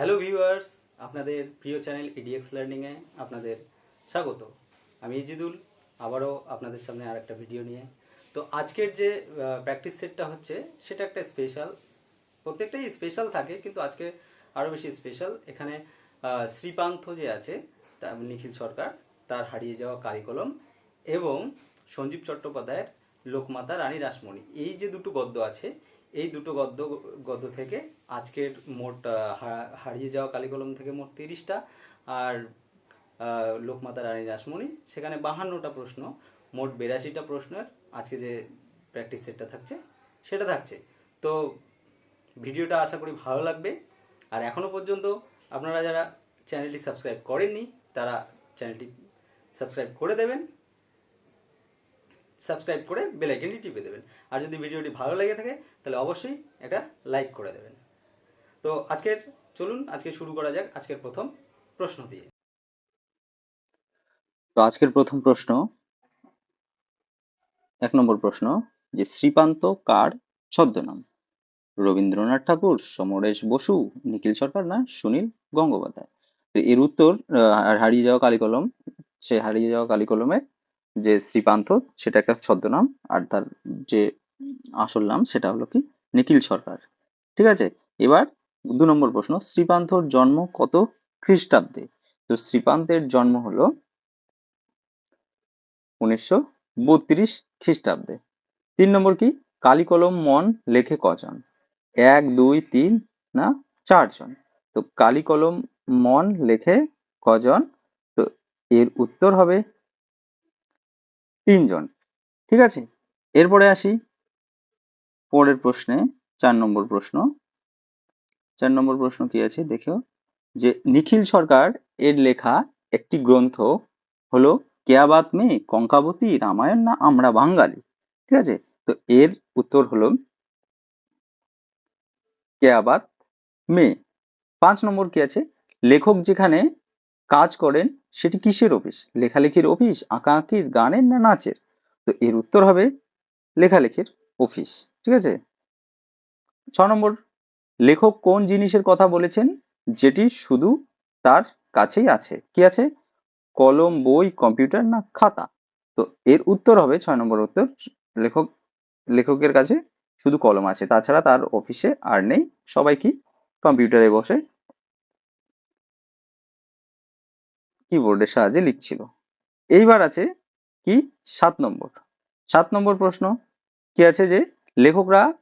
Hello viewers আপনাদের প্রিয় channel edX লার্নিংয়ে আপনাদের স্বাগত। আমি ইজিদুল আবারও আপনাদের সামনে আর একটা ভিডিও নিয়ে। তো আজকের যে প্র্যাকটিস সেটটা হচ্ছে, সেটা একটা স্পেশাল প্রত্যেকটাই স্পেশাল থাকে, কিন্তু আজকে আরও বেশি স্পেশাল এখানে শ্রীপান্থ যে আছে, তা নিখিল সরকার, তার হারিয়ে যাওয়া কারিকলম এবং সঞ্জীব চট্টোপাধ্যায়ের লোকমাতা রানী রাসমণি। এই যে দুটো গদ্য আছে এই দুটো গদ্য গদ্য থেকে আজকের মোট হারিয়ে যাওয়া কালিকলম থেকে মোট তিরিশটা আর লোকমাতা রানী রাসমণি সেখানে বাহান্নটা প্রশ্ন, মোট বিরাশিটা প্রশ্নের আজকে যে প্র্যাকটিস সেটটা থাকছে, সেটা থাকছে। তো ভিডিওটা আশা করি ভালো লাগবে। আর এখনও পর্যন্ত আপনারা যারা চ্যানেলটি সাবস্ক্রাইব করেননি, তারা চ্যানেলটি সাবস্ক্রাইব করে দেবেন। সাবস্ক্রাইব করে বেল আইকনটি টিপে দেবেন। আর যদি ভিডিওটি ভালো লেগে থাকে, তাহলে অবশ্যই একটা লাইক করে দেবেন। তো আজকের, চলুন আজকে শুরু করা যাক আজকের প্রথম প্রশ্ন দিয়ে। তো আজকের প্রথম প্রশ্ন, এক নম্বর প্রশ্ন, যে শ্রীপান্ত কার ছদ্মনাম? রবীন্দ্রনাথ ঠাকুর, সমরেশ বসু, নিখিল সরকার না সুনীল গঙ্গোপাধ্যায়? তো এর উত্তর হারিয়ে যাওয়া কালিকলম, সে হারিয়ে যাওয়া কালিকলমের যে শ্রীপান্ত সেটা একটা ছদ্মনাম আর তার যে আসল নাম সেটা হলো কি নিখিল সরকার। ঠিক আছে? এবার দু নম্বর প্রশ্ন শ্রীপান্তর জন্ম কত খ্রিস্টাব্দে? তো শ্রীপান্তের জন্ম হলো উনিশশো বত্রিশ খ্রিস্টাব্দে। তিন নম্বর কি? কালিকলম মন লেখে কজন? এক, দুই, তিন, না চারজন তো কালিকলম মন লেখে কজন? তো এর উত্তর হবে তিনজন। ঠিক আছে? এরপরে আসি পরের প্রশ্নে, চার নম্বর প্রশ্ন। চার নম্বর প্রশ্ন কি আছে? দেখো যে নিখিল সরকার এর লেখা একটি গ্রন্থ হলো কেয়াবাত মেয়ে কঙ্কাবতী, রামায়ণ না আমরা বাঙালি? ঠিক আছে? তো এর উত্তর হলো কেয়াবাত মেয়ে পাঁচ নম্বর কি আছে? লেখক যেখানে কাজ করেন, সেটি কিসের অফিস? লেখালেখির অফিস আঁকা আঁকির গানের না নাচের? তো এর উত্তর হবে লেখালেখির অফিস, ঠিক আছে? ছ নম্বর, লেখক কোন জিনিসের কথা বলেছেন? যেটি শুধু তার কাছেই আছে। কি আছে? কলম, বই, কম্পিউটার না খাতা? তো এর উত্তর হবে, ছয় নম্বর উত্তর, লেখক, লেখকের কাছে শুধু কলম আছে। তাছাড়া তার অফিসে আর নেই। সবাই কি? কম্পিউটারে বসে কিবোর্ডের সাহায্যে লিখছিল। এইবার আছে কি? সাত নম্বর। সাত নম্বর প্রশ্ন। কি আছে যে লেখকরা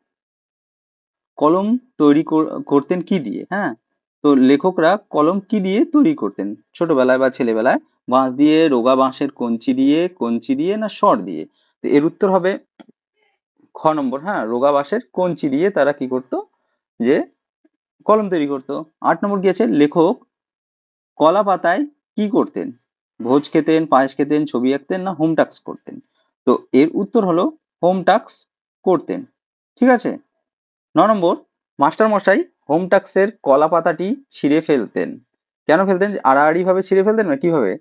কলম তৈরি কর- করতেন কি দিয়ে? হ্যাঁ? তো লেখকরা কলম কি দিয়ে তৈরি করতেন? ছোটবেলায় বা ছেলেবেলায় বাঁশ দিয়ে, রোগা বাঁশের কঞ্চি দিয়ে কঞ্চি দিয়ে না সর দিয়ে? তো এর উত্তর হবে খ নম্বর। হ্যাঁ রোগা বাঁশের কঞ্চি দিয়ে তারা কি করতো? যে কলম তৈরি করতো। আট নম্বর কি আছে? লেখক কলা পাতায় কি করতেন? ভোজ খেতেন, পায়েস খেতেন, ছবি আঁকতেন না হোম টাস্ক করতেন? তো এর উত্তর হলো হোম টাস্ক করতেন। ঠিক আছে? ন নম্বর মাস্টার মশাই হোম টাস্কের কলা পাতাটি ছিঁড়ে ফেলতেন। কেন ফেলতেন? আড়াআড়ি ভাবে ছিঁড়ে ফেলতেন না কীভাবে?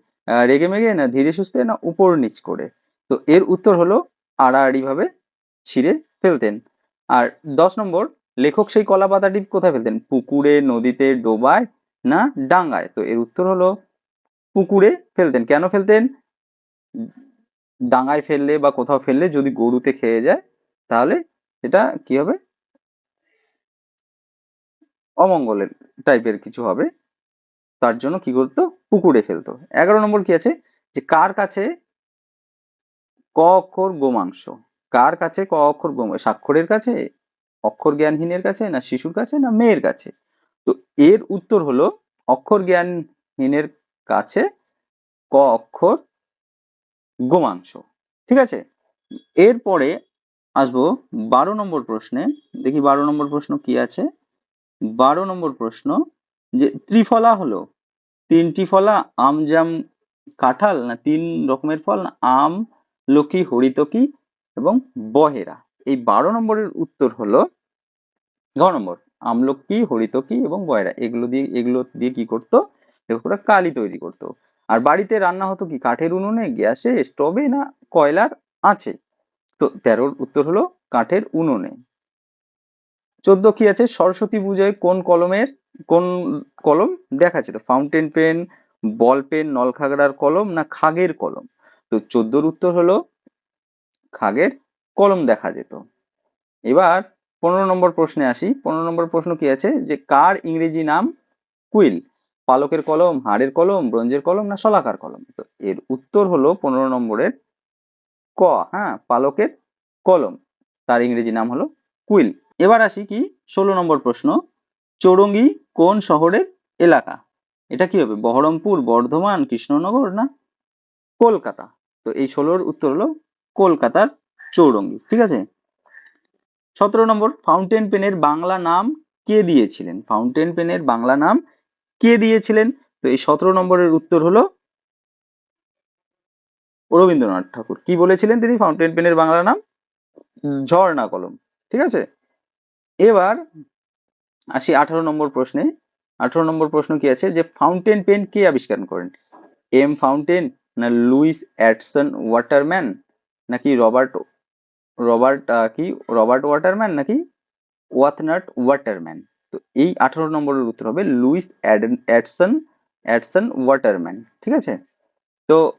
রেগে মেগে না ধীরে সুস্থে না উপর নিচ করে? তো এর উত্তর হলো আড়াআড়ি ভাবে ছিঁড়ে ফেলতেন। আর দশ নম্বর, লেখক সেই কলা পাতাটি কোথায় ফেলতেন? পুকুরে, নদীতে, ডোবায় না ডাঙ্গায়? তো এর উত্তর হলো পুকুরে ফেলতেন। কেন ফেলতেন? ডাঙায় ফেললে বা কোথাও ফেললে যদি গরুতে খেয়ে যায়, তাহলে এটা কি হবে? অমঙ্গলের টাইপের কিছু হবে। তার জন্য কি করতো? পুকুরে ফেলতো। এগারো নম্বর কি আছে? যে কার কাছে ক অক্ষর গোমাংস? কার কাছে ক অক্ষর স্বাক্ষরের কাছে? অক্ষর জ্ঞানহীনের কাছে? না শিশুর কাছে? না মেয়ের কাছে? তো এর উত্তর হলো অক্ষর জ্ঞানহীনের কাছে ক অক্ষর গোমাংস। ঠিক আছে? এরপরে আসব বারো নম্বর প্রশ্নে। দেখি বারো নম্বর প্রশ্ন কি আছে? বারো নম্বর প্রশ্ন যে ত্রিফলা হলো। তিনটি ফলা আম, জাম, কাঁঠাল না তিন রকমের ফল না আম, লকি, হরিতকি এবং বহেরা। এই বারো নম্বরের উত্তর হলো ঘ নম্বর, আমলকি, হরিতকি এবং বয়রা এগুলো দিয়ে এগুলো দিয়ে কি করতো? লেখকরা কালি তৈরি করতো। আর বাড়িতে রান্না হতো কি? কাঠের উনুনে, গ্যাসে, স্টোভে না কয়লার আছে তো তেরোর উত্তর হলো কাঠের উনুনে। চোদ্দ কি আছে? সরস্বতী পুজোয় কোন কলমের, কোন কলম দেখাচ্ছে তো ফাউন্টেন পেন বল পেন নলখাগড়ার কলম না খাগের কলম? তো চোদ্দোর উত্তর হলো খাগের কলম দেখা যেত। এবার পনেরো নম্বর প্রশ্নে আসি। পনেরো নম্বর প্রশ্ন কি আছে? যে কার ইংরেজি নাম কুইল? পালকের কলম, হাড়ের কলম, ব্রোঞ্জের কলম না শলাকার কলম? তো এর উত্তর হলো পনেরো নম্বরের ক হ্যাঁ পালকের কলম। তার ইংরেজি নাম হলো কুইল। এবার আসি কি? ষোলো নম্বর প্রশ্ন। চৌরঙ্গি কোন শহরের এলাকা? এটা কি হবে? বহরমপুর, বর্ধমান, কৃষ্ণনগর না কলকাতা? তো এই ষোলোর উত্তর হলো কলকাতার চৌরঙ্গি। ঠিক আছে? সতেরো নম্বর, ফাউন্টেন পেনের বাংলা নাম কে দিয়েছিলেন? ফাউন্টেন পেনের বাংলা নাম কে দিয়েছিলেন? তো এই সতেরো নম্বরের উত্তর হলো রবীন্দ্রনাথ ঠাকুর। কি বলেছিলেন তিনি? ফাউন্টেন পেনের বাংলা নাম? ঝর্ণা কলম। ঠিক আছে? এবার আসি আঠারো নম্বর প্রশ্নে। আঠারো নম্বর প্রশ্ন কি আছে? যে ফাউন্টেন পেন কে আবিষ্কার করেন? এম ফাউন্টেন না লুইস অ্যাটসন ওয়াটারম্যান? নাকি রবার্ট রবার্ট কি? রবার্ট ওয়াটারম্যান নাকি? ওয়াথনাট ওয়াটারম্যান? তো এই আঠারো নম্বরের উত্তর হবে লুইস অ্যাটসন অ্যাটসন ওয়াটারম্যান, ঠিক আছে? তো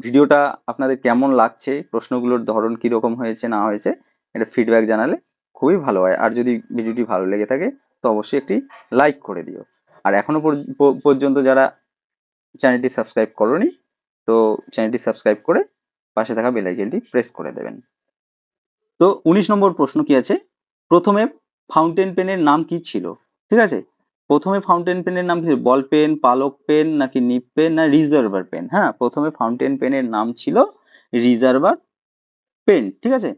ভিডিওটা আপনাদের কেমন লাগছে? প্রশ্নগুলোর ধরন কি রকম হয়েছে, না হয়েছে, এটা ফিডব্যাক জানালে খুবই ভালো হয়। আর যদি ভিডিওটি ভালো লেগে থাকে, তো অবশ্যই একটি লাইক করে দিও। আর এখনও পর- প- পর্যন্ত যারা চ্যানেলটি সাবস্ক্রাইব করনি, তো চ্যানেলটি সাবস্ক্রাইব করে পাশে থাকা বেল আইকনটি প্রেস করে দেবেন। তো উনিশ নম্বর প্রশ্ন কি আছে? প্রথমে ফাউন্টেন পেনের নাম কি ছিল? ঠিক আছে? প্রথমে ফাউন্টেন পেনের নাম কি ছিল? বল পেন পালক পেন নাকি নিপ পেন না রিজার্ভার পেন হ্যাঁ প্রথমে ফাউন্টেন পেনের নাম ছিল রিজার্ভার পেন ঠিক আছে?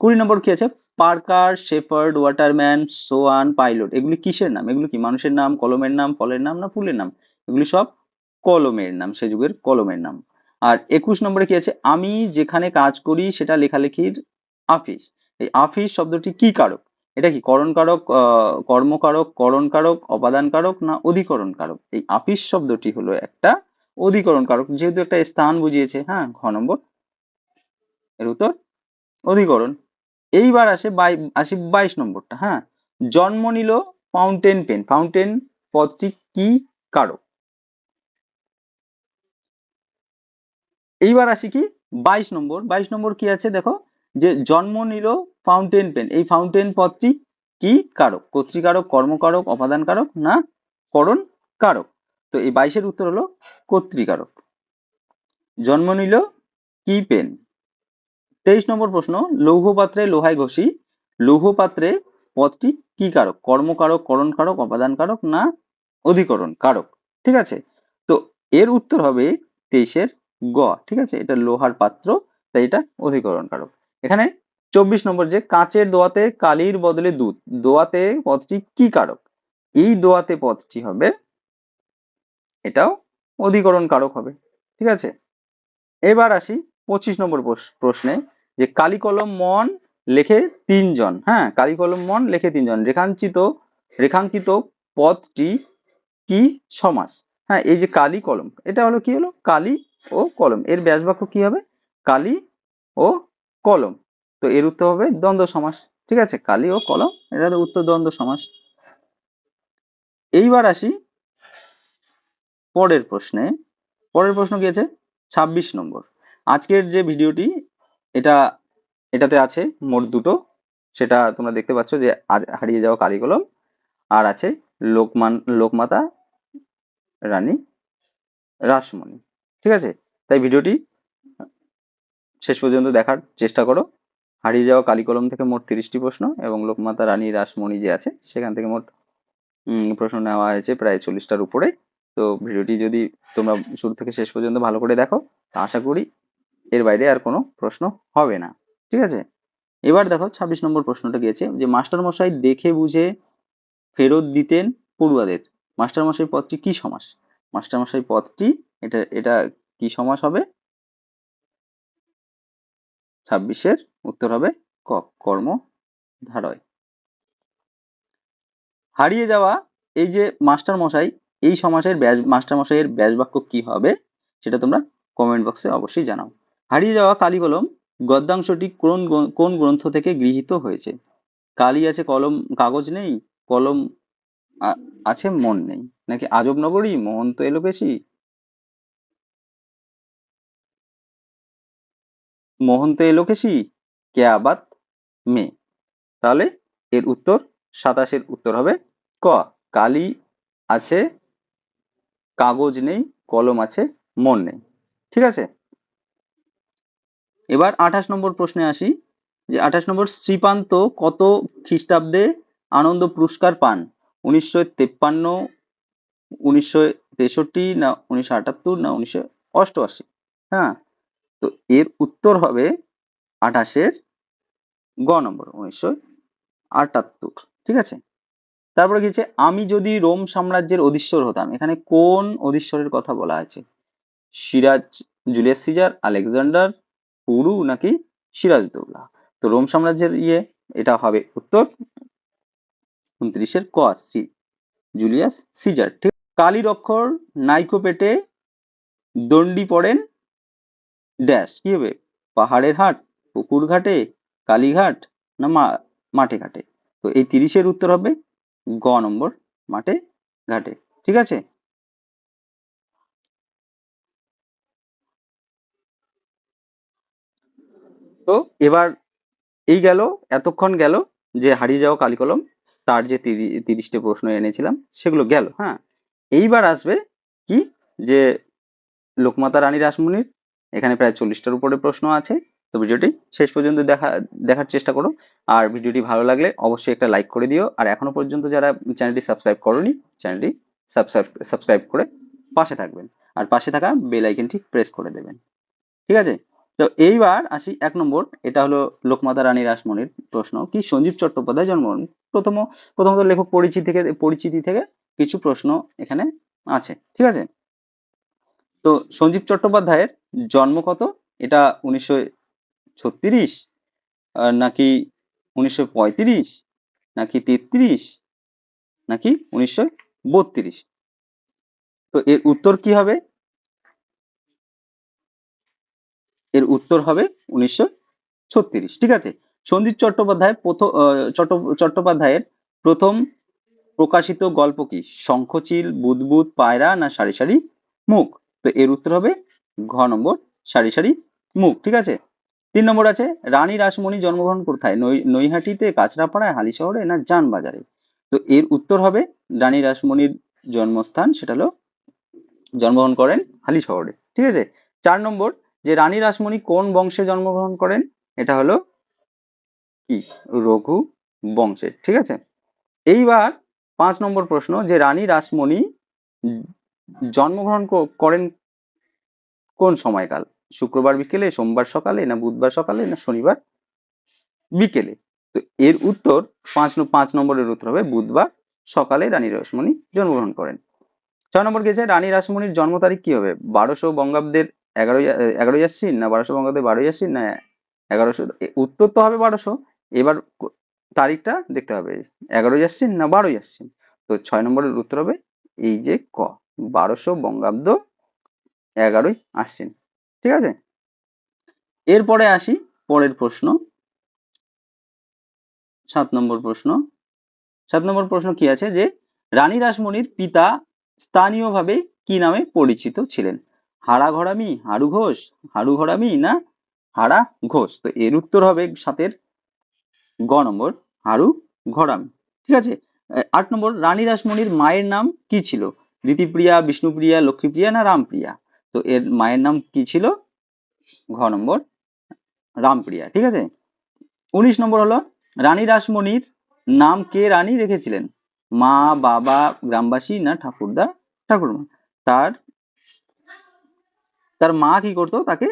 কুড়ি নম্বর কি আছে? Parker Sheaffer Waterman Swan Pilot এগুলি কিসের নাম? এগুলো কি মানুষের নাম, কলমের নাম, ফলের নাম, না ফুলের নাম? এগুলি সব কলমের নাম, সে যুগের কলমের নাম। আর একুশ নম্বরে কি আছে? আমি যেখানে কাজ করি সেটা লেখালেখির আফিস এই আফিস শব্দটি কি কারক? এটা কি করণ কারক কর্মকারক করণ কারক অপাদান কারক না অধিকরণ কারক? এই আফিস শব্দটি হলো একটা অধিকরণ কারক। যেহেতু একটা স্থান বুঝিয়েছে হ্যাঁ ঘ নম্বর। এর উত্তর? অধিকরণ। এইবার আসে বাই, আসি বাইশ নম্বরটা হ্যাঁ। জন্ম নিল ফাউন্টেন পেন। ফাউন্টেন পদটি কি কারক? এইবার আসি কি? বাইশ নম্বর। বাইশ নম্বর কি আছে দেখো? যে জন্ম নিল ফাউন্টেন পেন এই ফাউন্টেন পদটি কি কারক? কর্তৃকারক, কর্মকারক অপাদান কারক না করণ কারক তো এই বাইশের উত্তর হলো কর্তৃকারক। জন্ম নিল কি পেন তেইশ নম্বর প্রশ্ন লৌহ পাত্রে লোহায় ঘষি লৌহ পাত্রে পদটি কি কারক? কর্মকারক করণ কারক অপাদান কারক না অধিকরণ কারক ঠিক আছে? তো এর উত্তর হবে তেইশের গ। ঠিক আছে? এটা লোহার পাত্র, তাই এটা অধিকরণ কারক এখানে চব্বিশ নম্বর যে কাঁচের দোয়াতে কালির বদলে দুধ, দোয়াতে পদটি কি কারক এই দোয়াতে পদটি হবে, এটাও অধিকরণ কারক হবে, ঠিক আছে? এবার আসি পঁচিশ নম্বর প্রশ- প্রশ্নে, যে কালি কলম মন লেখে তিনজন হ্যাঁ কালি কলম মন লেখে তিনজন রেখাঙ্কিত রেখাঙ্কিত পদটি কি সমাস? হ্যাঁ এই যে কালি কলম এটা হলো কি হলো? কালি ও কলম, এর ব্যাসবাক্য কি হবে? কালি ও কলম। তো এর উত্তর হবে দ্বন্দ্ব সমাস। ঠিক আছে? কালি ও কলম, এটা উত্তর দ্বন্দ্ব সমাস। এইবার আসি পরের প্রশ্নে। পরের প্রশ্ন কি আছে? ছাব্বিশ নম্বর। আজকের যে ভিডিওটি, এটা, এটাতে আছে মোট দুটো। সেটা তোমরা দেখতে পাচ্ছ যে হারিয়ে যাওয়া কালি কলম। আর আছে লোকমান, লোকমাতা রানী, রাসমণি। ঠিক আছে? তাই ভিডিওটি শেষ পর্যন্ত দেখার চেষ্টা করো। হারিয়ে যাওয়া কালি কলম থেকে মোট তিরিশটি প্রশ্ন এবং লোকমাতা রানী রাসমণি যে আছে, সেখান থেকে মোট প্রশ্ন নেওয়া হয়েছে প্রায় চল্লিশটার উপরে। তো ভিডিওটি যদি তোমরা শুরু থেকে শেষ পর্যন্ত ভালো করে দেখো আশা করি এর বাইরে আর কোনো প্রশ্ন হবে না। ঠিক আছে? এবার দেখো ছাব্বিশ নম্বর প্রশ্নটা গিয়েছে যে মাস্টারমশাই দেখে বুঝে ফেরত দিতেন পড়ুয়াদের। মাস্টারমশাই পদটি কি সমাস? মাস্টারমশাই পদটি, এটা এটা কি সমাস হবে? ছাব্বিশের উত্তর হবে ক কর্ম ধারয় হারিয়ে যাওয়া এই যে মাস্টার মশাই, এই সমাসের ব্যাস, মাস্টার মশাইয়ের ব্যাস বাক্য কি হবে সেটা তোমরা কমেন্ট বক্সে অবশ্যই জানাও। হারিয়ে যাওয়া কালি কলম গদ্যাংশটি কোন কোন গ্রন্থ থেকে গৃহীত হয়েছে? কালি আছে কলম, কাগজ নেই? কলম আছে মন নেই? নাকি আজব নগরী মোহন তো এলো বেশি মোহন তো এলো কেশি কে আবাদ? মে। তাহলে এর উত্তর সাতাশের উত্তর হবে ক। কালি আছে, কাগজ নেই, কলম আছে, মন নেই। ঠিক আছে? এবার আঠাশ নম্বর প্রশ্নে আসি যে আঠাশ নম্বর শ্রীপান্ত কত খ্রিস্টাব্দে আনন্দ পুরস্কার পান? উনিশশো তেপ্পান্ন, উনিশশো তেষট্টি, না উনিশশো আটাত্তর, না উনিশশো অষ্টআশি? হ্যাঁ? তো এর উত্তর হবে আঠাশের গ নম্বর, উনিশশো আটাত্তর, ঠিক আছে? তারপরে কি আমি যদি রোম সাম্রাজ্যের অধীশ্বর হতাম, এখানে কোন অধীশ্বরের কথা বলা আছে সিরাজ, জুলিয়াস সিজার, আলেকজান্ডার পুরু নাকি সিরাজদৌল্লা তো রোম সাম্রাজ্যের ইয়ে এটা হবে উত্তর উনত্রিশের ক, সি, জুলিয়াস সিজার, ঠিক? কালীর অক্ষর নাইকো পেটে দণ্ডি পড়েন ড্যাশ কি হবে? পাহাড়ের হাট, পুকুর ঘাটে, কালীঘাট না মা- মাঠে ঘাটে? তো এই তিরিশের উত্তর হবে গ নম্বর মাঠে ঘাটে, ঠিক আছে? তো এবার এই গেল, এতক্ষণ গেল যে হারিয়ে যাওয়া কালিকলম, তার যে তিরি- তিরিশটি প্রশ্ন এনেছিলাম, সেগুলো গেল হ্যাঁ? এইবার আসবে কি? যে লোকমাতা রানী রাসমণির এখানে প্রায় চল্লিশটার উপরে প্রশ্ন আছে। তো ভিডিওটি শেষ পর্যন্ত দেখা, দেখার চেষ্টা করো। আর ভিডিওটি ভালো লাগলে অবশ্যই একটা লাইক করে দিও। আর এখনও পর্যন্ত যারা চ্যানেলটি সাবস্ক্রাইব করোনি, চ্যানেলটি সাবস্ক্রাইব সাবস্ক্রাইব করে পাশে থাকবেন। আর পাশে থাকা বেল আইকনটি প্রেস করে দেবেন। ঠিক আছে? তো এইবার আসি এক নম্বর। এটা হলো লোকমাতা রানী রাসমণির প্রশ্ন। কি সঞ্জীব চট্টোপাধ্যায় জন্মগ্রহণ প্রথম, প্রথমত লেখক পরিচিতি থেকে পরিচিতি থেকে কিছু প্রশ্ন এখানে আছে। ঠিক আছে? তো সঞ্জীব চট্টোপাধ্যায়ের জন্ম কত? এটা উনিশশো ছত্রিশ নাকি উনিশশো পঁয়ত্রিশ, নাকি তেত্রিশ, নাকি উনিশশো বত্রিশ? তো এর উত্তর কি হবে? এর উত্তর হবে উনিশশো ছত্রিশ, ঠিক আছে? সন্দীপ চট্টোপাধ্যায় প্রথম চট্টোপাধ্যায়ের প্রথম প্রকাশিত গল্প কি? শঙ্খচিল, বুদবুদ, পায়রা, না সারি সারি মুখ? তো এর উত্তর হবে ঘ নম্বর সারি সারি মুখ, ঠিক আছে? তিন নম্বর আছে, রানী রাসমণি জন্মগ্রহণ কোথায়? নৈহাটিতে, কাঁচরাপাড়ায় হালি শহরে না যানবাজারে তো এর উত্তর হবে রানী রাসমণির জন্মস্থান, সেটা হলো জন্মগ্রহণ করেন হালি শহরে ঠিক আছে? চার নম্বর, যে রানী রাসমণি কোন বংশে জন্মগ্রহণ করেন? এটা হলো কি? রঘু বংশের ঠিক আছে? এইবার পাঁচ নম্বর প্রশ্ন, যে রানী রাসমণি জন্মগ্রহণ করেন কোন সময়কাল? শুক্রবার বিকেলে, সোমবার সকালে, না বুধবার সকালে, না শনিবার বিকেলে? তো এর উত্তর পাঁচ পাঁচ নম্বরের উত্তর হবে বুধবার সকালে রানী রাসমণি জন্মগ্রহণ করেন। ছয় নম্বর গেছে, রানী রাসমণির জন্ম তারিখ কি হবে? বারোশো বঙ্গাব্দের এগারোই এগারোই আশ্বিন না বারোশো বঙ্গাব্দের বারোই আশ্বিন না এগারোশো উত্তর তো হবে বারোশো। এবার তারিখটা দেখতে হবে। এগারোই আশ্বিন না বারোই আশ্বিন তো ছয় নম্বরের উত্তর হবে এই যে ক। বারোশো বঙ্গাব্দ এগারোই আশ্বিন ঠিক আছে? এরপরে আসি পরের প্রশ্ন। সাত নম্বর প্রশ্ন। সাত নম্বর প্রশ্ন কি আছে? যে রানী রাসমণির পিতা স্থানীয়ভাবে কি নামে পরিচিত ছিলেন? হাড়া ঘরামি হাড়ু ঘোষ হাড়ু ঘরামি না হাড়া ঘোষ তো এর উত্তর হবে সাতের গ নম্বর হাড়ু ঘরামি ঠিক আছে? আট নম্বর, রানী রাসমণির মায়ের নাম কি ছিল? দিতিপ্রিয়া বিষ্ণুপ্রিয়া লক্ষ্মীপ্রিয়া না রামপ্রিয়া তো এর মায়ের নাম কি ছিল? ঘ নম্বর রামপ্রিয়া ঠিক আছে? উনিশ নম্বর হলো রানী রাসমণির নাম কে রানী রেখেছিলেন? মা, বাবা, গ্রামবাসী না ঠাকুরদা, ঠাকুরমা? তার তার মা কি করতো? তাকে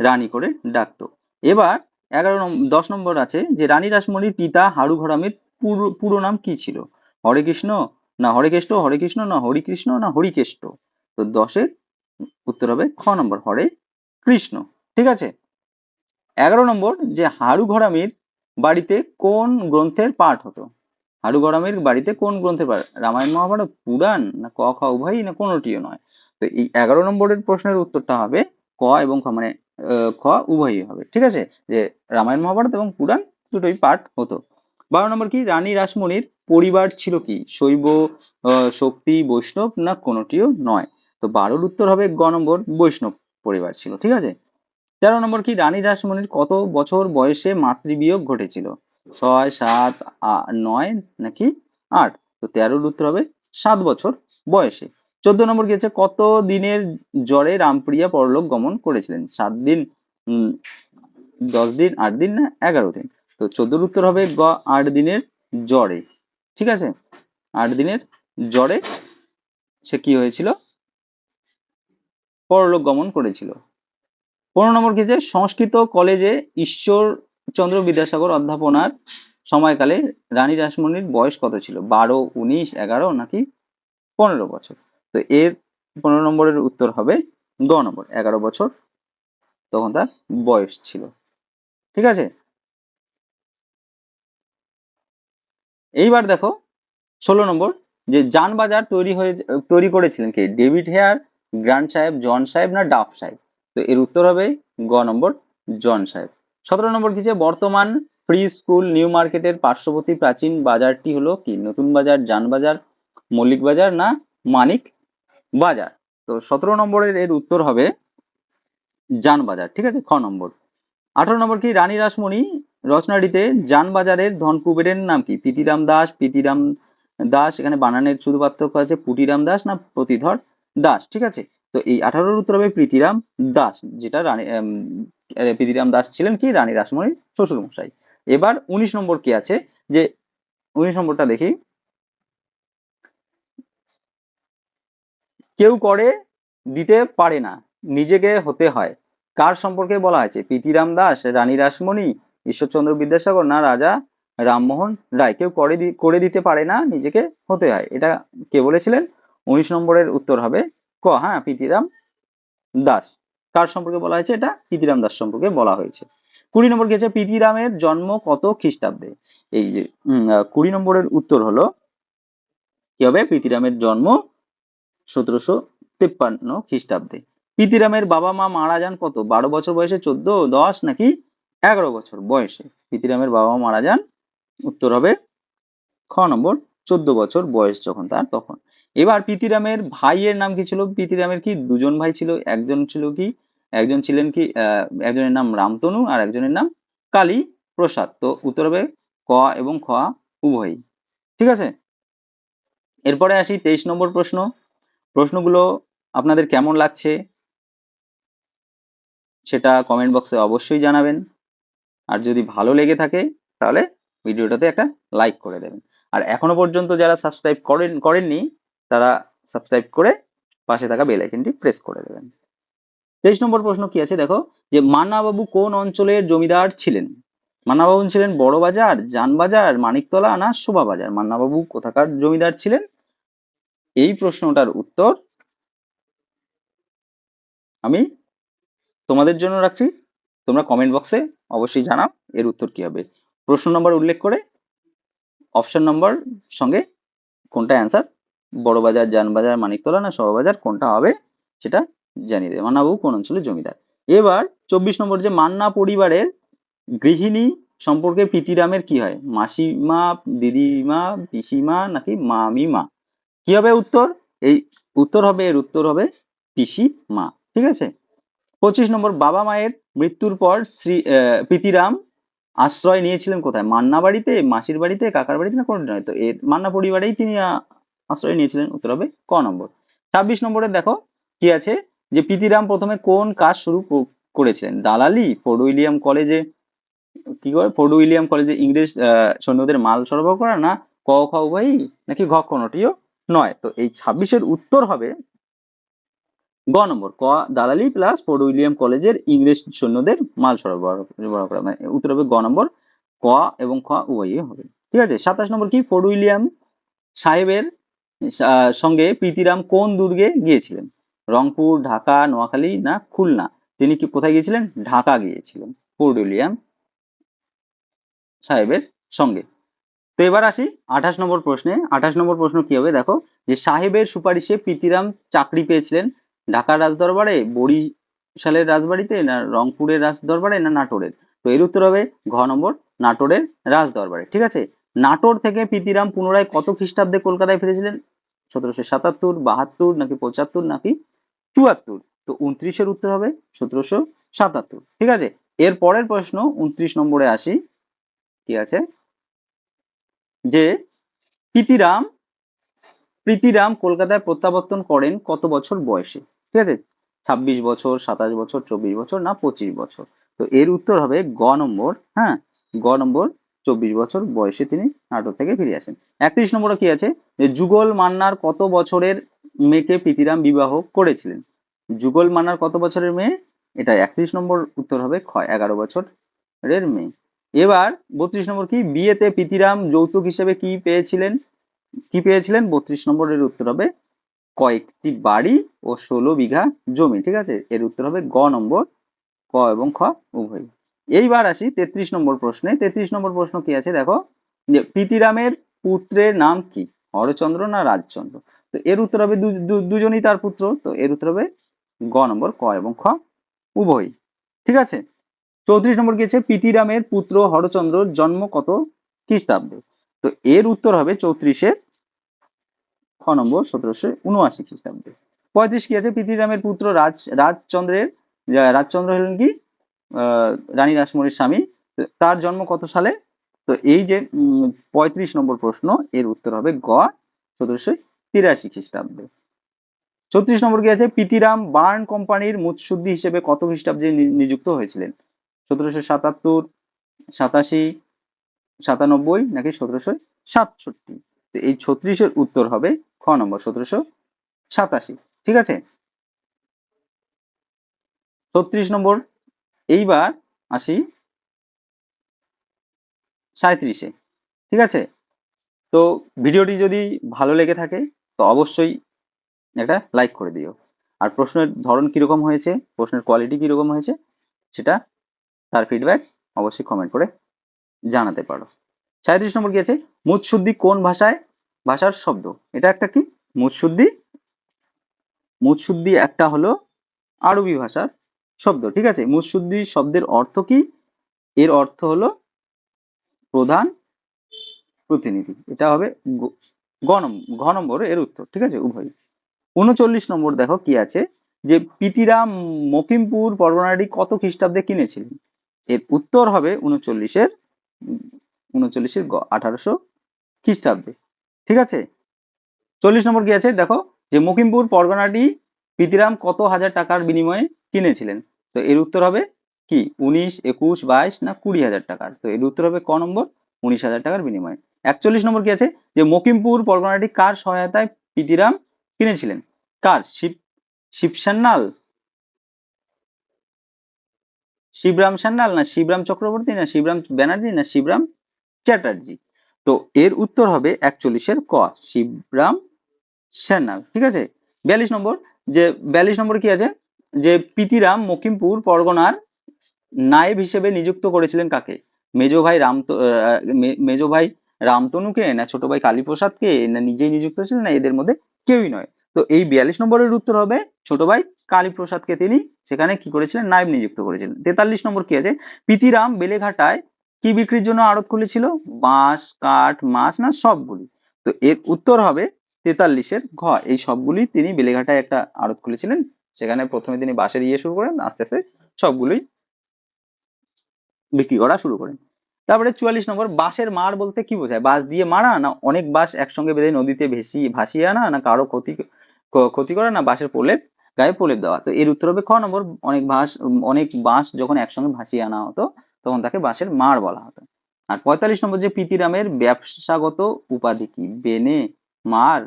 রানী করে ডাকতো। এবার এগারো দশ নম্বর আছে যে রানী রাসমণির পিতা হাড়ু ঘরামের পুরো পুরো নাম কি ছিল? হরে কৃষ্ণ না হরে কৃষ্ণ হরে কৃষ্ণ, না হরিকৃষ্ণ না হরিকেষ্ট তো দশের উত্তর হবে খ নম্বর, হরে কৃষ্ণ। ঠিক আছে? এগারো নম্বর, যে হাড়ু ঘরামির বাড়িতে কোন গ্রন্থের পাঠ হতো? হাড়ু ঘরামির বাড়িতে কোন গ্রন্থের পাঠ? রামায়ণ মহাভারত, পুরাণ, না ক, খ, উভয়ই, না কোনোটিও নয়? তো এই এগারো নম্বরের প্রশ্নের উত্তরটা হবে ক এবং খ মানে খ উভয়ই হবে। ঠিক আছে? যে রামায়ণ মহাভারত এবং পুরাণ দুটোই পাঠ হতো। বারো নম্বর কি? রানী রাসমণির পরিবার ছিল কি? শৈব শক্তি, বৈষ্ণব না কোনোটিও নয়? তো বারোর উত্তর হবে গ নম্বর বৈষ্ণব পরিবার ছিল, ঠিক আছে? তেরো নম্বর কি? রানী রাসমণির কত বছর বয়সে মাতৃবিয়োগ ঘটেছিল? ছয়, সাত নয় নাকি আট? তো তেরোর উত্তর হবে সাত বছর বয়সে। চোদ্দ নম্বর আছে? কত দিনের জ্বরে রামপ্রিয়া পরলোক গমন করেছিলেন? সাত দিন দশ দিন, আট দিন না এগারো দিন? তো চোদ্দোর উত্তর হবে গ, আট দিনের জ্বরে। ঠিক আছে? আট দিনের জ্বরে সে কি হয়েছিল? পরলোক গমন করেছিল। পনেরো নম্বর কি সংস্কৃত কলেজে ঈশ্বরচন্দ্র বিদ্যাসাগর অধ্যাপনার সময়কালে রানী রাসমণির বয়স কত ছিল? বারো, উনিশ, এগারো নাকি পনেরো বছর? তো এর পনেরো নম্বরের উত্তর হবে গ নম্বর। এগারো বছর তখন তার বয়স ছিল। ঠিক আছে? এইবার দেখো, ষোলো নম্বর, যে যান বাজার তৈরি হয়ে তৈরি করেছিলেন কে? ডেভিড হেয়ার, গ্র্যান্ড সাহেব, জন সাহেব না ডাফ সাহেব? তো এর উত্তর হবে গ নম্বর, জন সাহেব। সতেরো নম্বর কি বর্তমান ফ্রি স্কুল, নিউ মার্কেটের পার্শ্ববর্তী প্রাচীন বাজারটি হলো কি? নতুন বাজার যান বাজার মল্লিক বাজার না মানিক বাজার? তো সতেরো নম্বরের এর উত্তর হবে যান বাজার ঠিক আছে? খ নম্বর। আঠারো নম্বর কি? রানী রাসমণি রচনাটিতে যান বাজারের ধনকুবেরের নাম কি? প্রীতিরাম দাস প্রীতিরাম দাস, এখানে বানানের শুধু পার্থক্য আছে পুটিরাম দাস না প্রতিধর দাস, ঠিক আছে? তো এই আঠারোর উত্তর হবে প্রীতিরাম দাস, যেটা রানী প্রীতিরাম দাস ছিলেন কি? রানী রাসমণির শ্বশুর মশাই এবার উনিশ নম্বর কি আছে? যে উনিশ নম্বরটা দেখি। কেউ করে দিতে পারে না, নিজেকে হতে হয়। কার সম্পর্কে বলা হয়েছে? প্রীতিরাম দাস, রানী রাসমণি, ঈশ্বরচন্দ্র বিদ্যাসাগর না রাজা রামমোহন রায়? কেউ করে করে দিতে পারে না, নিজেকে হতে হয়। এটা কে বলেছিলেন? উনিশ নম্বরের উত্তর হবে ক। হ্যাঁ প্রীতিরাম দাস। কার সম্পর্কে বলা হয়েছে এটা? প্রীতিরাম দাস সম্পর্কে বলা হয়েছে। কুড়ি নম্বর কি আছে জন্ম কত খ্রিস্টাব্দে? এই যে কুড়ি নম্বরের উত্তর হলো কি হবে? প্রীতিরামের জন্ম সতেরোশো তেপ্পান্ন খ্রিস্টাব্দে। প্রীতিরামের বাবা মা মারা যান কত? বারো বছর বয়সে চোদ্দ, দশ নাকি এগারো বছর বয়সে? প্রীতিরামের বাবা মা মারা যান, উত্তর হবে খ নম্বর, চোদ্দ বছর বয়স যখন তার তখন। এবার প্রীতিরামের ভাইয়ের নাম কি ছিল? প্রীতিরামের কি দুজন ভাই ছিল? একজন ছিল কি? একজন ছিলেন কি একজনের নাম রামতনু আর একজনের নাম কালী প্রসাদ তো উত্তর হবে ক এবং খ উভয়ই। ঠিক আছে? এরপরে আসি তেইশ নম্বর প্রশ্ন। প্রশ্নগুলো আপনাদের কেমন লাগছে? সেটা কমেন্ট বক্সে অবশ্যই জানাবেন। আর যদি ভালো লেগে থাকে, তাহলে ভিডিওটাতে একটা লাইক করে দেবেন। আর এখনও পর্যন্ত যারা সাবস্ক্রাইব করেন, করেননি, তারা সাবস্ক্রাইব করে পাশে থাকা বেল আইকনটি প্রেস করে দেবেন। তেইশ নম্বর প্রশ্ন কি আছে? দেখো, যে মান্নাবাবু কোন অঞ্চলের জমিদার ছিলেন? মান্নাবাবু ছিলেন বড়বাজার, জানবাজার, মানিকতলা না শোভাবাজার? মান্নাবাবু কোথাকার জমিদার ছিলেন? এই প্রশ্নটার উত্তর আমি তোমাদের জন্য রাখছি। তোমরা কমেন্ট বক্সে অবশ্যই জানাও এর উত্তর কি হবে। প্রশ্ন নম্বর উল্লেখ করে অপশন নম্বর সঙ্গে কোনটা অ্যান্সার বড়বাজার জানবাজার মানিকতলা না শোভাবাজার কোনটা হবে সেটা জানিয়ে দেবে। মান্নাবাবু কোন অঞ্চলের জমিদার? এবার চব্বিশ নম্বর যে মান্না পরিবারের গৃহিণী সম্পর্কে প্রীতিরামের কি হয়? মাসিমা, দিদিমা, পিসিমা নাকি মামিমা? কি হবে উত্তর? এই উত্তর হবে, এর উত্তর হবে পিসি মা ঠিক আছে? পঁচিশ নম্বর, বাবা মায়ের মৃত্যুর পর শ্রী প্রীতিরাম আশ্রয় নিয়েছিলেন কোথায়? মান্না বাড়িতে, মাসির বাড়িতে, কাকার বাড়িতে না কোনটা নয় তো এর মান্না পরিবারেই তিনি আশ্রয় নিয়েছিলেন, উত্তর হবে ক নম্বর। ছাব্বিশ নম্বরে দেখো কি আছে যে প্রীতিরাম প্রথমে কোন কাজ শুরু করেছিলেন? দালালি ফোর্ট উইলিয়াম কলেজে, কি করে? ফোর্ট উইলিয়াম কলেজে ইংরেজ সৈন্যদের মাল সরবরাহ করা না ক, খ, উভয়ই? নাকি ঘ কোনটিও নয়? তো এই ছাব্বিশের উত্তর হবে গ নম্বর, ক, দালালি প্লাস ফোর্ট উইলিয়াম কলেজের ইংরেজ সৈন্যদের মাল সরবরাহ করা মানে উত্তর হবে গ নম্বর, ক এবং খ উভয়ই হবে। ঠিক আছে? সাতাশ নম্বর কি? ফোর্ট উইলিয়াম সাহেবের সঙ্গে প্রীতিরাম কোন দুর্গে গিয়েছিলেন? রংপুর, ঢাকা, নোয়াখালী না খুলনা? তিনি কি কোথায় গিয়েছিলেন? ঢাকা গিয়েছিলেন। ফোর্ট উইলিয়াম সাহেবের সঙ্গে। তো এবার আসি আঠাশ নম্বর প্রশ্নে। আঠাশ নম্বর প্রশ্ন কি হবে? দেখো, যে সাহেবের সুপারিশে প্রীতিরাম চাকরি পেয়েছিলেন ঢাকার রাজদরবারে, বরিশালের রাজবাড়িতে, না রংপুরের রাজদরবারে, না নাটোরের? তো এর উত্তর হবে ঘ নম্বর নাটোরের রাজদরবারে, ঠিক আছে? নাটোর থেকে পিতিরাম পুনরায় কত খ্রিস্টাব্দে কলকাতায় ফিরেছিলেন? সতেরোশো সাতাত্তর, বাহাত্তর, নাকি পঁচাত্তর, নাকি চুয়াত্তর? তো উনত্রিশের উত্তর হবে সতেরোশো সাতাত্তর, ঠিক আছে? এর পরের প্রশ্ন, উনত্রিশ নম্বরে আসি, কি আছে? যে প্রীতিরাম প্রীতিরাম কলকাতায় প্রত্যাবর্তন করেন কত বছর বয়সে? ঠিক আছে? ছাব্বিশ বছর, সাতাশ বছর, চব্বিশ বছর না পঁচিশ বছর। তো এর উত্তর হবে গ নম্বর হ্যাঁ? গ নম্বর, চব্বিশ বছর বয়সে তিনি নাটক থেকে ফিরে আসেন। একত্রিশ নম্বরে কি আছে? যে যুগল মান্নার কত বছরের মেয়েকে প্রীতিরাম বিবাহ করেছিলেন? যুগল মান্নার কত বছরের মেয়ে? এটা একত্রিশ নম্বর উত্তর হবে ক্ষয় এগারো বছরের মেয়ে। এবার বত্রিশ নম্বর কি? বিয়েতে প্রীতিরাম যৌতুক হিসেবে কি পেয়েছিলেন? কি পেয়েছিলেন? বত্রিশ নম্বরের উত্তর হবে কয়েকটি বাড়ি ও ষোলো বিঘা জমি, ঠিক আছে? এর উত্তর হবে গ নম্বর, ক এবং খ উভয় এইবার আসি তেত্রিশ নম্বর প্রশ্নে। তেত্রিশ নম্বর প্রশ্ন কি আছে? দেখো, যে প্রীতিরামের পুত্রের নাম কি? হরচন্দ্র না রাজচন্দ্র? তো এর উত্তর হবে দুজনই তার পুত্র। তো এর উত্তর হবে গ নম্বর, ক এবং খ উভয় ঠিক আছে? চৌত্রিশ নম্বর কি আছে? প্রীতিরামের পুত্র হরচন্দ্রর জন্ম কত খ্রিস্টাব্দে? তো এর উত্তর হবে চৌত্রিশের খ নম্বর সতেরোশো উনআশি খ্রিস্টাব্দে। পঁয়ত্রিশ কি আছে? পৃথিবীরামের পুত্র রাজ, রাজচন্দ্রের রাজচন্দ্র হলেন কি? রানী রাসমণির স্বামী। তার জন্ম কত সালে? তো এই যে পঁয়ত্রিশ নম্বর প্রশ্ন, এর উত্তর হবে গ সতেরোশো তিরাশি খ্রিস্টাব্দে। ছত্রিশ নম্বর কি আছে? পিতিরাম বার্ন কোম্পানির মুৎসুদ্দি হিসেবে কত খ্রিস্টাব্দে নিযুক্ত হয়েছিলেন? সতেরোশো সাতাত্তর, সাতাশি, সাতানব্বই নাকি সতেরোশো সাতষট্টি? তো এই ছত্রিশের উত্তর হবে খ নম্বর সতেরোশো সাতাশি, ঠিক আছে? ছত্রিশ নম্বর, এইবার আসি সাঁত্রিশে ঠিক আছে? তো ভিডিওটি যদি ভালো লেগে থাকে, তো অবশ্যই একটা লাইক করে দিও। আর প্রশ্নের ধরন কীরকম হয়েছে, প্রশ্নের কোয়ালিটি কীরকম হয়েছে, সেটা তার ফিডব্যাক অবশ্যই কমেন্ট করে জানাতে পারো। সাঁত্রিশ নম্বর কি আছে? মুৎসুদ্দি কোন ভাষায় ভাষার শব্দ। এটা একটা কি? মুৎসুদ্দি। মুৎসুদ্দি একটা হলো আরবি ভাষার শব্দ, ঠিক আছে? মুৎসুদ্দি শব্দের অর্থ কি? এর অর্থ হলো প্রধান প্রতিনিধি। এটা হবে গ- গ নম- ঘ নম্বর এর উত্তর, ঠিক আছে? উভয় উনচল্লিশ নম্বর দেখো কি আছে? যে পিটিরাম মকিমপুর পরগনাটি কত খ্রিস্টাব্দে কিনেছিলেন? এর উত্তর হবে উনচল্লিশের উনচল্লিশের আঠারোশো খ্রিস্টাব্দে। ঠিক আছে? চল্লিশ নম্বর কি আছে? দেখো, যে মকিমপুর পরগনাটি প্রীতিরাম কত হাজার টাকার বিনিময়ে কিনেছিলেন? তো এর উত্তর হবে কি? উনিশ, একুশ, বাইশ না কুড়ি হাজার টাকার? তো এর উত্তর হবে ক নম্বর? উনিশ হাজার টাকার বিনিময়ে। একচল্লিশ নম্বর কি আছে? যে মকিমপুর পরগনাটি কার সহায়তায় প্রীতিরাম কিনেছিলেন? কার? শিব শিব সান্যাল শিবরাম সান্যাল না শিবরাম চক্রবর্তী না শিবরাম ব্যানার্জি না শিবরাম চ্যাটার্জি? তো এর উত্তর হবে একচল্লিশের ক, শিবরাম সান্যাল ঠিক আছে? বিয়াল্লিশ নম্বর, যে বিয়াল্লিশ নম্বর কি আছে? যে পিতিরাম মকিমপুর পরগনার নায়েব হিসেবে নিযুক্ত করেছিলেন কাকে? মেজো ভাই রাম মেজো ভাই রামতনুকে না ছোট ভাই কালীপ্রসাদকে না নিজেই নিযুক্ত ছিলেন না এদের মধ্যে কেউই নয়? তো এই বিয়াল্লিশ নম্বরের উত্তর হবে ছোট ভাই কালীপ্রসাদকে তিনি সেখানে কি করেছিলেন? নায়েব নিযুক্ত করেছিলেন। তেতাল্লিশ নম্বর কি আছে? পিতিরাম বেলেঘাটায় কি বিক্রির জন্য আড়ত খুলেছিল? বাঁশ, কাঠ, মাছ না সবগুলি? তো এর উত্তর হবে তেতাল্লিশের ঘ। এই সবগুলি তিনি বেলেঘাটায় একটা আড়ত খুলেছিলেন। সেখানে প্রথমে তিনি বাঁশের ইয়ে শুরু করেন, আস্তে আস্তে সবগুলোই বিক্রি করা শুরু করেন। তারপরে চুয়াল্লিশ নম্বর, বাঁশের মার বলতে কি বোঝায়? বাঁশ দিয়ে মারা না অনেক বাঁশ একসঙ্গে বেঁধে নদীতে ভেসি ভাসিয়ে আনা না কারও ক্ষতি ক্ষতি করা না বাঁশের প্রলেপ, গায়ে প্রলেপ দেওয়া? তো এর উত্তর হবে খ নম্বর, অনেক বাঁশ অনেক বাঁশ যখন একসঙ্গে ভাসিয়ে আনা হতো তখন তাকে বাঁশের মার বলা হতো। আর পঁয়তাল্লিশ নম্বর যে প্রীতিরামের ব্যবসাগত উপাধি কি? বেনে মার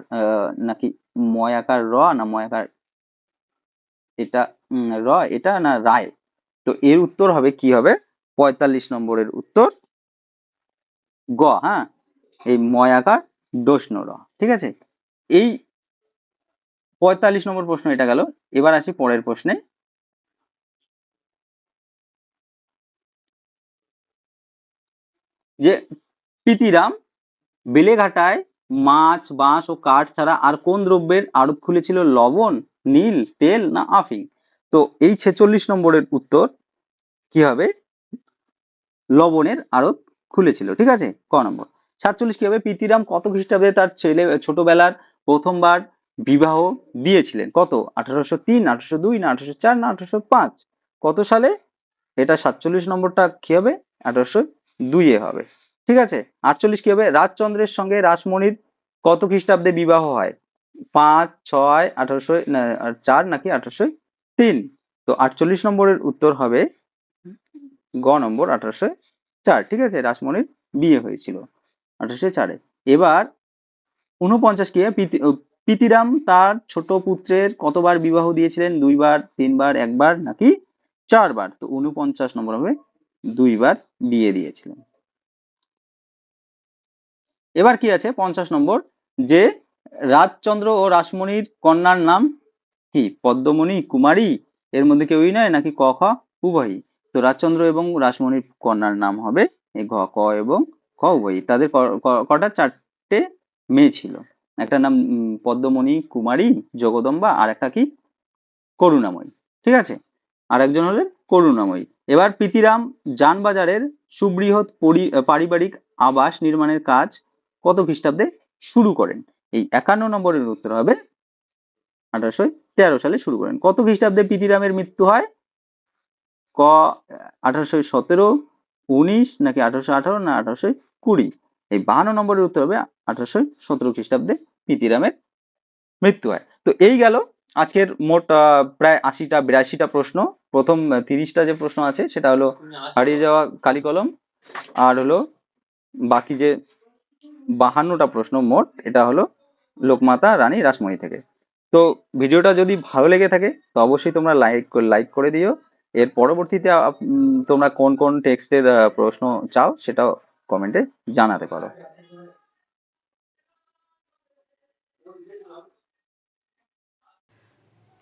নাকি ময়াকার র না ময়াকার এটা র, এটা না রায়? তো এর উত্তর হবে কি হবে? পঁয়তাল্লিশ নম্বরের উত্তর গ হ্যাঁ? এই ময়াকার ডোষ্ণ র, ঠিক আছে? এই পঁয়তাল্লিশ নম্বর প্রশ্ন এটা গেল। এবার আসি পরের প্রশ্নে। যে প্রীতিরাম বেলেঘাটায় মাছ, বাঁশ ও কাঠ ছাড়া আর কোন দ্রব্যের আড়ত খুলেছিল লবণ, নীল, তেল না আফিং তো এই ছেচল্লিশ নম্বরের উত্তর কি হবে? লবণের আড়ত খুলেছিল, ঠিক আছে? ক নম্বর। সাতচল্লিশ কি হবে? পিতিরাম কত খ্রিস্টাব্দে তার ছেলে, ছোটবেলার প্রথমবার বিবাহ দিয়েছিলেন? কত? আঠারোশো তিন, আঠারোশো দুই, না আঠারোশো চার, না আঠারোশো পাঁচ? কত সালে? এটা সাতচল্লিশ নম্বরটা কি হবে? আঠারোশো দুইয়ে হবে। ঠিক আছে? আটচল্লিশ কি হবে? রাজচন্দ্রের সঙ্গে রাসমণির কত খ্রিস্টাব্দে বিবাহ হয়? পাঁচ, ছয় আঠারোশো চার নাকি আঠারোশো তিন? তো আটচল্লিশ নম্বরের উত্তর হবে গ নম্বর আঠারোশো চার। ঠিক আছে? রাসমণির বিয়ে হয়েছিল আঠারোশো চারে। এবার উনপঞ্চাশ কি পিতি- পিতিরাম তার ছোট পুত্রের কতবার বিবাহ দিয়েছিলেন? দুইবার, তিনবার, একবার নাকি চারবার? তো উনপঞ্চাশ নম্বর হবে দুইবার বিয়ে দিয়েছিলেন। এবার কি আছে? পঞ্চাশ নম্বর, যে রাজচন্দ্র ও রাসমণির কন্যার নাম কি? পদ্মমণি, কুমারী? এর মধ্যে কেউই নয়, নাকি ক, খ? উভয়ই। তো রাজচন্দ্র এবং রাসমণির কন্যার নাম হবে ঘ, ক এবং খ উভয়ই। তাদের কটা চারটে মেয়ে ছিল। একটা নাম পদ্মমণি, কুমারী, জগদম্বা, আর একটা কি? করুণাময়ী। ঠিক আছে? আর একজন হলেন করুণাময়ী। এবার প্রীতিরাম যানবাজারের সুবৃহৎ পরি- পারিবারিক আবাস নির্মাণের কাজ কত খ্রিস্টাব্দে শুরু করেন? এই একান্ন নম্বরের উত্তর হবে আঠারোশো তেরো সালে শুরু করেন। কত খ্রিস্টাব্দে প্রীতিরামের মৃত্যু হয়? ক, আঠারোশো সতেরো, উনিশ, নাকি আঠারোশো আঠারো, না আঠারোশো কুড়ি? এই বাহান্ন নম্বরের উত্তর হবে আঠারোশো সতেরো খ্রিস্টাব্দে প্রীতিরামের মৃত্যু হয়। তো এই গেল আজকের মোট প্রায় আশিটা, বিরাশিটা প্রশ্ন। প্রথম তিরিশটা যে প্রশ্ন আছে, সেটা হলো হারিয়ে যাওয়া কালিকলম আর হলো বাকি যে বাহান্নটা প্রশ্ন মোট, এটা হলো লোকমাতা রানী রাসমণি থেকে। তো ভিডিওটা যদি ভালো লেগে থাকে, তো অবশ্যই তোমরা লাইক লাইক করে দিও। এর পরবর্তীতে তোমরা কোন কোন টেক্সটের প্রশ্ন চাও, সেটাও কমেন্টে জানাতে পারো।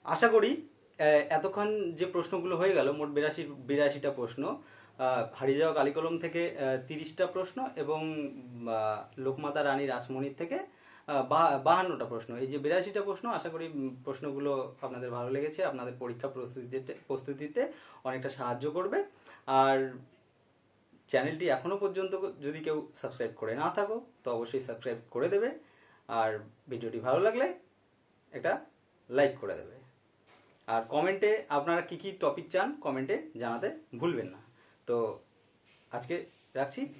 আশা করি এতক্ষণ যে প্রশ্নগুলো হয়ে গেল, মোট বিরাশি, বিরাশিটা প্রশ্ন হারিয়ে যাওয়া কালিকলম থেকে তিরিশটা প্রশ্ন এবং লোকমাতা রানী রাসমণির থেকে বাহান্নটা প্রশ্ন। এই যে বিরাশিটা প্রশ্ন, আশা করি প্রশ্নগুলো আপনাদের ভালো লেগেছে, আপনাদের পরীক্ষা প্রস্তুতিতে প্রস্তুতিতে অনেকটা সাহায্য করবে। আর চ্যানেলটি এখনও পর্যন্ত যদি কেউ সাবস্ক্রাইব করে না থাকো, তো অবশ্যই সাবস্ক্রাইব করে দেবে। আর ভিডিওটি ভালো লাগলে একটা লাইক করে দেবে। আর কমেন্টে আপনারা কি কি টপিক চান কমেন্টে জানাতে ভুলবেন না। তো আজকে রাখছি।